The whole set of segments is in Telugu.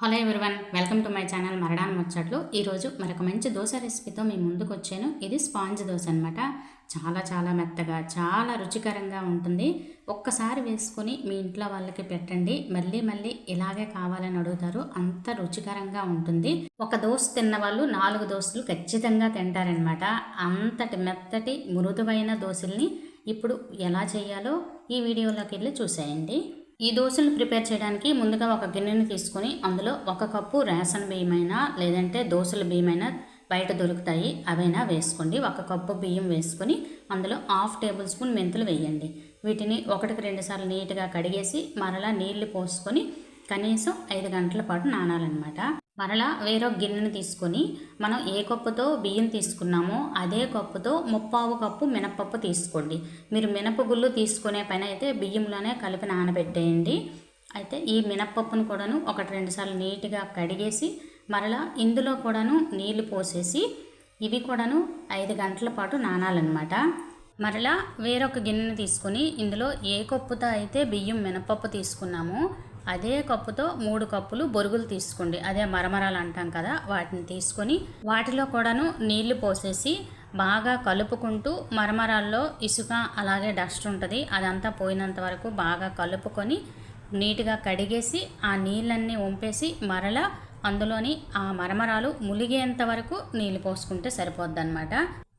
Hello everyone welcome to my channel మరడాన్ ముచ్చట్లు ఈరోజు మరొక మంచి దోశ రెసిపీతో మీ ముందుకు వచ్చాను. ఇది స్పాంజ్ దోశ అనమాట చాలా చాలా మెత్తగా చాలా రుచికరంగా ఉంటుంది. ఒక్కసారి వేసుకొని మీ ఇంట్లో వాళ్ళకి పెట్టండి. మళ్ళీ మళ్ళీ ఇలాగే కావాలని అడుగుతారు. అంత రుచికరంగా ఉంటుంది. ఒక దోశ తిన్న వాళ్ళు నాలుగు దోశలు ఖచ్చితంగా తింటారనమాట అంతటి మెత్తటి మృదువైన దోశల్ని ఇప్పుడు ఎలా చేయాలో ఈ వీడియోలోకి వెళ్ళి చూసేయండి. ఈ దోశలు ప్రిపేర్ చేయడానికి ముందుగా ఒక గిన్నెని తీసుకొని అందులో ఒక కప్పు రేషన్ బియ్యమైనా లేదంటే దోశల బియ్యమైనా బయట దొరుకుతాయి. అవైనా వేసుకోండి. ఒక కప్పు బియ్యం వేసుకొని అందులో హాఫ్ టేబుల్ స్పూన్ మెంతులు వేయండి. వీటిని ఒకటికి రెండు సార్లు నీట్గా కడిగేసి మరలా నీళ్ళు పోసుకొని కనీసం ఐదు గంటల పాటు నానాలన్నమాట. మరలా వేరొక గిన్నెని తీసుకొని మనం ఏ కప్పుతో బియ్యం తీసుకున్నామో అదే కప్పుతో ముప్పావు కప్పు మినపప్పు తీసుకోండి. మీరు మినపగుళ్ళు తీసుకునే పైన అయితే బియ్యంలోనే కలిపి నానబెట్టేయండి. అయితే ఈ మినపప్పును కూడాను ఒకటి రెండు సార్లు నీట్గా కడిగేసి మరలా ఇందులో కూడాను నీళ్ళు పోసేసి ఇవి కూడాను ఐదు గంటల పాటు నానాలన్నమాట. మరలా వేరొక గిన్నెని తీసుకొని ఇందులో ఏ కప్పుతో అయితే బియ్యం మినపప్పు తీసుకున్నామో అదే కప్పుతో మూడు కప్పులు బొరుగులు తీసుకోండి. అదే మరమరాలు అంటాం కదా వాటిని తీసుకొని వాటిలో కూడాను నీళ్ళు పోసేసి బాగా కలుపుకుంటూ మరమరాల్లో ఇసుక అలాగే డస్ట్ ఉంటుంది అదంతా పోయినంత వరకు బాగా కలుపుకొని నీట్గా కడిగేసి ఆ నీళ్ళన్నీ వంపేసి మరలా అందులోని ఆ మరమరాలు ములిగేంత వరకు నీళ్ళు పోసుకుంటే సరిపోద్ది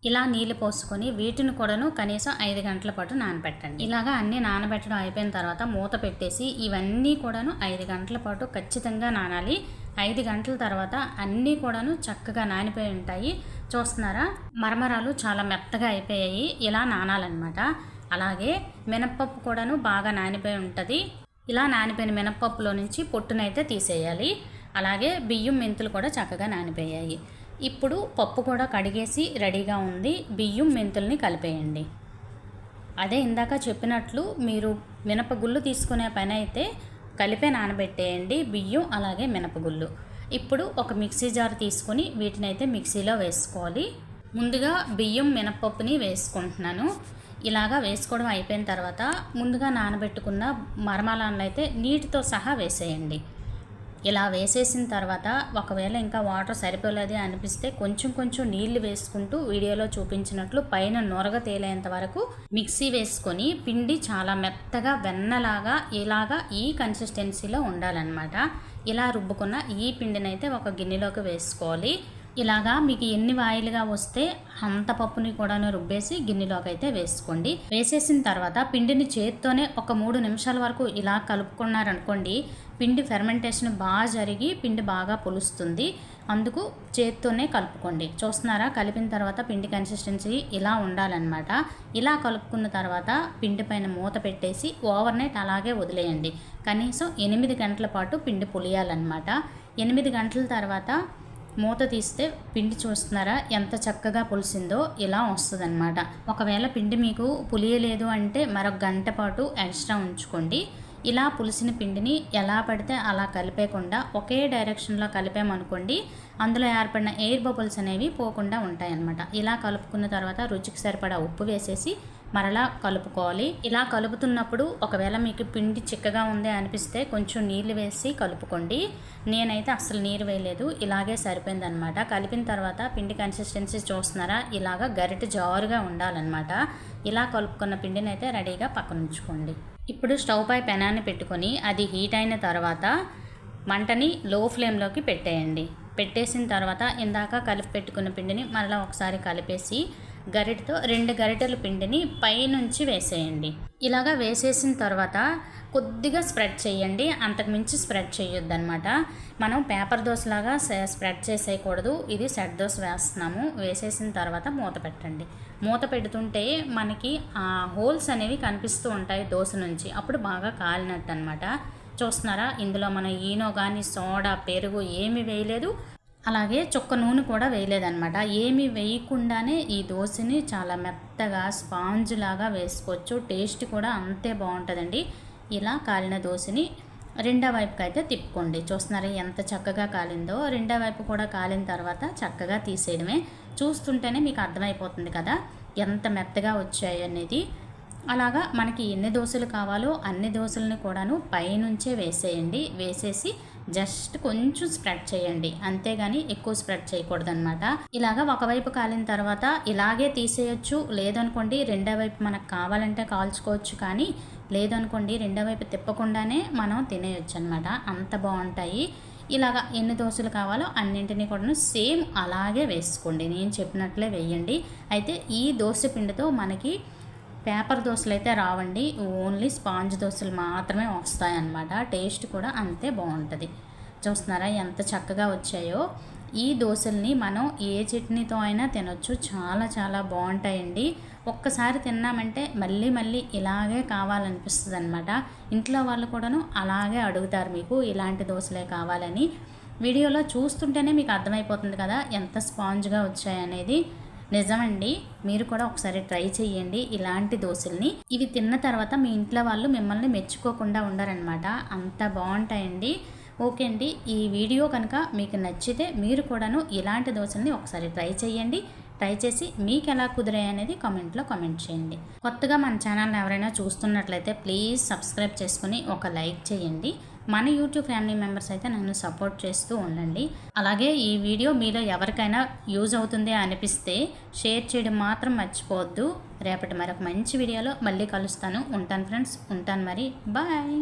ఇలా నీళ్ళు పోసుకొని వీటిని కూడాను కనీసం ఐదు గంటల పాటు నానబెట్టండి. ఇలాగా అన్నీ నానబెట్టడం అయిపోయిన తర్వాత మూత పెట్టేసి ఇవన్నీ కూడాను ఐదు గంటల పాటు ఖచ్చితంగా నానాలి. ఐదు గంటల తర్వాత అన్నీ కూడాను చక్కగా నానిపోయి ఉంటాయి. చూస్తున్నారా? మరమరాలు చాలా మెత్తగా అయిపోయాయి. ఇలా నానాలన్నమాట. అలాగే మినప్పప్పు కూడాను బాగా నానిపోయి ఉంటుంది. ఇలా నానిపోయిన మినప్పప్పులో నుంచి పొట్టునైతే తీసేయాలి. అలాగే బియ్యం మెంతులు కూడా చక్కగా నానిపోయాయి. ఇప్పుడు పప్పు కూడా కడిగేసి రెడీగా ఉంది. బియ్యం మెంతుల్ని కలిపేయండి. అదే ఇందాక చెప్పినట్లు మీరు మినపగుళ్ళు తీసుకునే పని అయితే కలిపే నానబెట్టేయండి. బియ్యం అలాగే మినపగుళ్ళు. ఇప్పుడు ఒక మిక్సీ జార్ తీసుకొని వీటిని అయితే మిక్సీలో వేసుకోవాలి. ముందుగా బియ్యం మినపప్పుని వేసుకుంటున్నాను. ఇలాగా వేసుకోవడం అయిపోయిన తర్వాత ముందుగా నానబెట్టుకున్న మరమలాలను అయితే నీటితో సహా వేసేయండి. ఇలా వేసేసిన తర్వాత ఒకవేళ ఇంకా వాటర్ సరిపోలేదు అనిపిస్తే కొంచెం కొంచెం నీళ్ళు వేసుకుంటూ వీడియోలో చూపించినట్లు పైన నొరగ తేలేంత వరకు మిక్సీ వేసుకొని పిండి చాలా మెత్తగా వెన్నలాగా ఇలాగా ఈ కన్సిస్టెన్సీలో ఉండాలన్నమాట. ఇలా రుబ్బుకున్న ఈ పిండినైతే ఒక గిన్నెలోకి వేసుకోవాలి. ఇలాగా మీకు ఎన్ని వాయిలుగా వస్తే అంత పప్పుని కూడాను రుబ్బేసి గిన్నెలోకి అయితే వేసుకోండి. వేసేసిన తర్వాత పిండిని చేత్తోనే ఒక మూడు నిమిషాల వరకు ఇలా కలుపుకున్నారనుకోండి పిండి ఫెర్మెంటేషన్ బాగా జరిగి పిండి బాగా పులుస్తుంది. అందుకు చేత్తోనే కలుపుకోండి. చూస్తున్నారా? కలిపిన తర్వాత పిండి కన్సిస్టెన్సీ ఇలా ఉండాలన్నమాట. ఇలా కలుపుకున్న తర్వాత పిండి పైన మూత పెట్టేసి ఓవర్ నైట్ అలాగే వదిలేయండి. కనీసం ఎనిమిది గంటల పాటు పిండి పులియాలన్నమాట. ఎనిమిది గంటల తర్వాత మూత తీస్తే పిండి చూస్తున్నారా? ఎంత చక్కగా పులిసిందో ఇలా వస్తుందన్నమాట. ఒకవేళ పిండి మీకు పులియలేదు అంటే మరొక గంట పాటు ఎక్స్ట్రా ఉంచుకోండి. ఇలా పులిసిన పిండిని ఎలా పడితే అలా కలిపేయకుండా ఒకే డైరెక్షన్లో కలిపామనుకోండి అందులో ఏర్పడిన ఎయిర్ బబుల్స్ అనేవి పోకుండా ఉంటాయన్నమాట. ఇలా కలుపుకున్న తర్వాత రుచికి సరిపడా ఉప్పు వేసేసి మరలా కలుపుకోవాలి. ఇలా కలుపుతున్నప్పుడు ఒకవేళ మీకు పిండి చిక్కగా ఉంది అనిపిస్తే కొంచెం నీళ్ళు వేసి కలుపుకోండి. నేనైతే అసలు నీరు వేయలేదు. ఇలాగే సరిపోయిందనమాట కలిపిన తర్వాత పిండి కన్సిస్టెన్సీ చూస్తున్నారా? ఇలాగ గరిట జారుగా ఉండాలన్నమాట. ఇలా కలుపుకున్న పిండిని అయితే రెడీగా పక్కన ఉంచుకోండి. ఇప్పుడు స్టవ్ పై పెనాన్ని పెట్టుకొని అది హీట్ అయిన తర్వాత మంటని లో ఫ్లేమ్లోకి పెట్టేయండి. పెట్టేసిన తర్వాత ఇందాక కలిపి పెట్టుకున్న పిండిని మళ్ళీ ఒకసారి కలిపేసి గరిటతో రెండు గరిటెల పిండిని పైనుంచి వేసేయండి. ఇలాగా వేసేసిన తర్వాత కొద్దిగా స్ప్రెడ్ చేయండి. అంతకుమించి స్ప్రెడ్ చేయొద్దు అనమాట మనం పేపర్ దోశలాగా స్ప్రెడ్ చేసేయకూడదు. ఇది సెట్ దోశ వేస్తున్నాము. వేసేసిన తర్వాత మూత పెట్టండి. మూత పెడుతుంటే మనకి ఆ హోల్స్ అనేవి కనిపిస్తూ ఉంటాయి దోశ నుంచి. అప్పుడు బాగా కాలినట్టు అనమాట చూస్తున్నారా? ఇందులో మన ఈనో కానీ సోడా పెరుగు ఏమి వేయలేదు. అలాగే చుక్క నూనె కూడా వేయలేదనమాట ఏమి వేయకుండానే ఈ దోశని చాలా మెత్తగా స్పాంజ్ లాగా వేసుకోవచ్చు. టేస్ట్ కూడా అంతే బాగుంటుందండి. ఇలా కాలిన దోశని రెండో వైపుకి అయితే తిప్పుకోండి. చూస్తున్నారా ఎంత చక్కగా కాలిందో. రెండో వైపు కూడా కాలిన తర్వాత చక్కగా తీసేయడమే. చూస్తుంటేనే మీకు అర్థమైపోతుంది కదా ఎంత మెత్తగా వచ్చాయి అనేది. అలాగా మనకి ఎన్ని దోశలు కావాలో అన్ని దోశలను కూడాను పైనుంచే వేసేయండి. వేసేసి జస్ట్ కొంచెం స్ప్రెడ్ చేయండి. అంతేగాని ఎక్కువ స్ప్రెడ్ చేయకూడదు అనమాట ఇలాగా ఒకవైపు కాలిన తర్వాత ఇలాగే తీసేయచ్చు. లేదనుకోండి రెండో వైపు మనకు కావాలంటే కాల్చుకోవచ్చు కానీ లేదనుకోండి రెండో వైపు తిప్పకుండానే మనం తినేయొచ్చు అనమాట అంత బాగుంటాయి. ఇలాగా ఎన్ని దోశలు కావాలో అన్నింటినీ కూడా సేమ్ అలాగే వేసుకోండి. నేను చెప్పినట్లే వేయండి. అయితే ఈ దోశ పిండితో మనకి పేపర్ దోశలు అయితే రావండి. ఓన్లీ స్పాంజ్ దోశలు మాత్రమే వస్తాయన్నమాట. టేస్ట్ కూడా అంతే బాగుంటుంది. చూస్తున్నారా ఎంత చక్కగా వచ్చాయో. ఈ దోశల్ని మనం ఏ చట్నీతో అయినా తినొచ్చు. చాలా చాలా బాగుంటాయండి. ఒక్కసారి తిన్నామంటే మళ్ళీ మళ్ళీ ఇలాగే కావాలనిపిస్తుంది అనమాట ఇంట్లో వాళ్ళు కూడాను అలాగే అడుగుతారు మీకు ఇలాంటి దోశలే కావాలని. వీడియోలో చూస్తుంటేనే మీకు అర్థమైపోతుంది కదా ఎంత స్పాంజ్గా వచ్చాయనేది. నిజమండి. మీరు కూడా ఒకసారి ట్రై చేయండి ఇలాంటి దోశల్ని. ఇవి తిన్న తర్వాత మీ ఇంట్లో వాళ్ళు మిమ్మల్ని మెచ్చుకోకుండా ఉండరనమాట అంత బాగుంటాయండి. ఓకే అండి. ఈ వీడియో కనుక మీకు నచ్చితే మీరు కూడాను ఇలాంటి దోశల్ని ఒకసారి ట్రై చేయండి ట్రై చేసి మీకు ఎలా కుదిరాయి అనేది కామెంట్లో కామెంట్ చేయండి. కొత్తగా మన ఛానల్ని ఎవరైనా చూస్తున్నట్లయితే ప్లీజ్ సబ్స్క్రైబ్ చేసుకుని ఒక లైక్ చేయండి మన యూట్యూబ్ ఫ్యామిలీ మెంబర్స్ అయితే నన్ను సపోర్ట్ చేస్తూ ఉండండి. అలాగే ఈ వీడియో మీలో ఎవరికైనా యూజ్ అవుతుంది అనిపిస్తే షేర్ చేయడం మాత్రం మర్చిపోవద్దు. రేపటి మరొక మంచి వీడియోలో మళ్ళీ కలుస్తాను. ఉంటాను ఫ్రెండ్స్. ఉంటాను మరి. బాయ్.